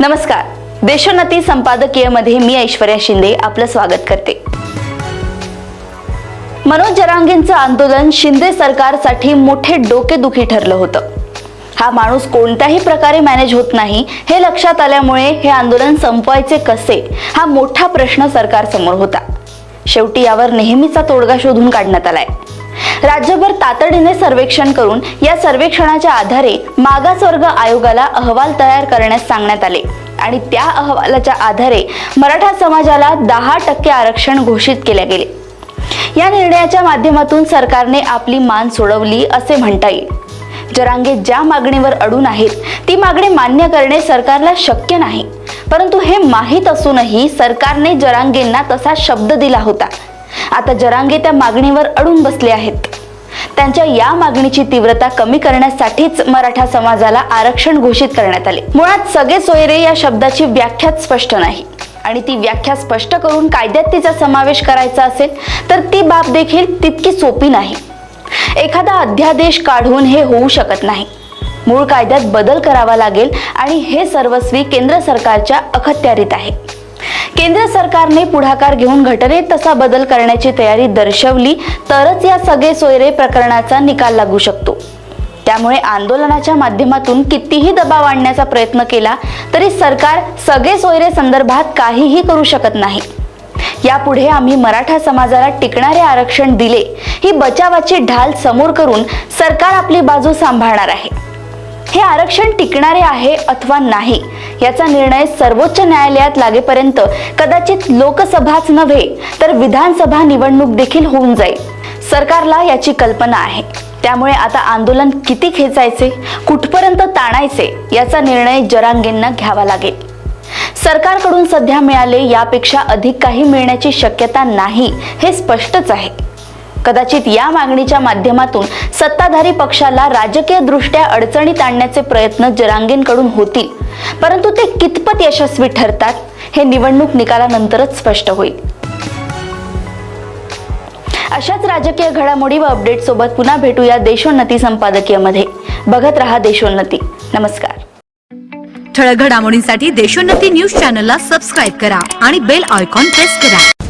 नमस्कार. देशोन्नती संपादकीयमध्ये मी ऐश्वर्या शिंदे आपलं स्वागत करते. मनोज जरांगेंचं आंदोलन शिंदे सरकारसाठी मोठे डोकेदुखी ठरलं होतं. हा माणूस कोणत्याही प्रकारे मॅनेज होत नाही हे लक्षात आल्यामुळे हे आंदोलन संपवायचे कसे हा मोठा प्रश्न सरकारसमोर होता. शेवटी यावर नेहमीचा तोडगा शोधून काढण्यात आलाय. राज्यभर तातडीने सर्वेक्षण करून या सर्वेक्षणाच्या आधारे मागासवर्ग आयोगाला अहवाल तयार करण्यास सांगण्यात आले. आणि त्या अहवालाच्या आधारे मराठा समाजाला दहा टक्के आरक्षण घोषित केले गेले. या निर्णयाच्या माध्यमातून सरकारने आपली मान सोडवली असे म्हणता येईल. जरांगे ज्या मागणीवर अडून आहेत ती मागणी मान्य करणे सरकारला शक्य नाही. परंतु हे माहीत असूनही सरकारने जरांगेंना तसा शब्द दिला होता. आता जरांगे त्या मागणीवर अडून बसले आहेत. त्यांच्या या मागणीची तीव्रता कमी करण्यासाठीच मराठा समाजाला आरक्षण घोषित करण्यात आले. मुळात सगळे सोयरे या शब्दाची व्याख्याच स्पष्ट नाही. आणि ती व्याख्या स्पष्ट करून कायद्यात तिचा समावेश करायचा असेल तर ती बाब देखील तितकी सोपी नाही. एखादा अध्यादेश काढून हे होऊ शकत नाही. मूळ कायद्यात बदल करावा लागेल आणि हे सर्वस्वी केंद्र सरकारच्या अखत्यारीत आहे. केंद्र सरकारने पुढाकार घेऊन घटनेत तसा बदल करण्याची तयारी दर्शवली तरच या सगळे सोयरे प्रकरणाचा निकाल लागू शकतो. त्यामुळे आंदोलनाच्या माध्यमातून कितीही दबाव आणण्याचा प्रयत्न केला तरी सरकार सगळे सोयरे संदर्भात काहीही करू शकत नाही. यापुढे आम्ही मराठा समाजाला टिकणारे आरक्षण दिले ही बचावाची ढाल समोर करून सरकार आपली बाजू सांभाळणार आहे. हे आरक्षण टिकणारे आहे अथवा नाही याचा निर्णय सर्वोच्च न्यायालयात लागेपर्यंत कदाचित लोकसभाच नव्हे तर विधानसभा निवडणूक देखील होऊन जाईल. सरकारला याची कल्पना आहे. त्यामुळे आता आंदोलन किती खेचायचे कुठपर्यंत ताणायचे याचा निर्णय जरांगेंना घ्यावा लागेल. सरकारकडून सध्या मिळाले यापेक्षा अधिक काही मिळण्याची शक्यता नाही हे स्पष्टच आहे. कदाचित या मागणीच्या माध्यमातून सत्ताधारी पक्षाला राजकीय दृष्ट्या अडचणीत आणण्याचे प्रयत्न जरांगेंकडून होतील. परंतु ते कितपत यशस्वी ठरतात हे निवडणूक निकालानंतरच स्पष्ट होईल. अशाच राजकीय घडामोडी व अपडेट सोबत पुन्हा भेटूया देशोन्नती संपादकीयमध्ये. बघत रहा देशोन्नती. नमस्कार. ठळक घडामोडींसाठी देशोन्नती न्यूज चॅनलला सबस्क्राईब करा आणि बेल आयकॉन प्रेस करा.